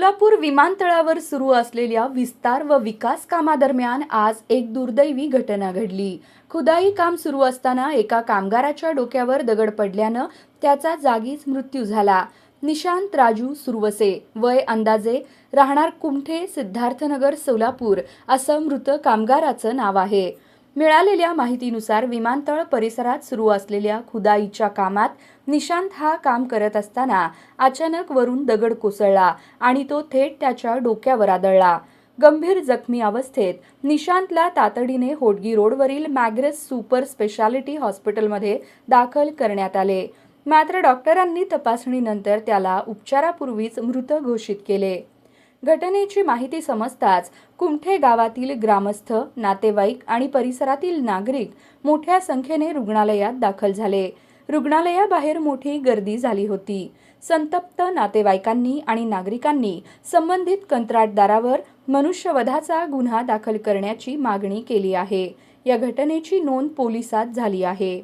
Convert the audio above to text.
सोलापूर विमानतळावर सुरू असलेल्या विस्तार व विकास कामादरम्यान आज एक दुर्दैवी घटना घडली. खुदाई काम सुरू असताना एका कामगाराच्या डोक्यावर दगड पडल्यानं त्याचा जागीच मृत्यू झाला. निशांत राजू सुरवसे. वय अंदाजे राहणार कुमठे सिद्धार्थनगर सोलापूर असं मृत कामगाराचं नाव आहे. मिळालेल्या माहितीनुसार विमानतळ परिसरात सुरू असलेल्या खुदाईच्या कामात निशांत हा काम करत असताना अचानक वरून दगड कोसळला आणि तो थेट त्याच्या डोक्यावर आदळला. गंभीर जखमी अवस्थेत निशांतला तातडीने होडगी रोडवरील मॅग्रेस सुपर स्पेशालिटी हॉस्पिटलमध्ये दाखल करण्यात आले. मात्र डॉक्टरांनी तपासणीनंतर त्याला उपचारापूर्वीच मृत घोषित केले. घटनेची माहिती समजताच कुमठे गावातील ग्रामस्थ नातेवाईक आणि परिसरातील नागरिक मोठ्या संख्येने रुग्णालयात दाखल झाले. रुग्णालयाबाहेर मोठी गर्दी झाली होती. संतप्त नातेवाईकांनी आणि नागरिकांनी संबंधित कंत्राटदारावर मनुष्यवधाचा गुन्हा दाखल करण्याची मागणी केली आहे. या घटनेची नोंद पोलिसात झाली आहे.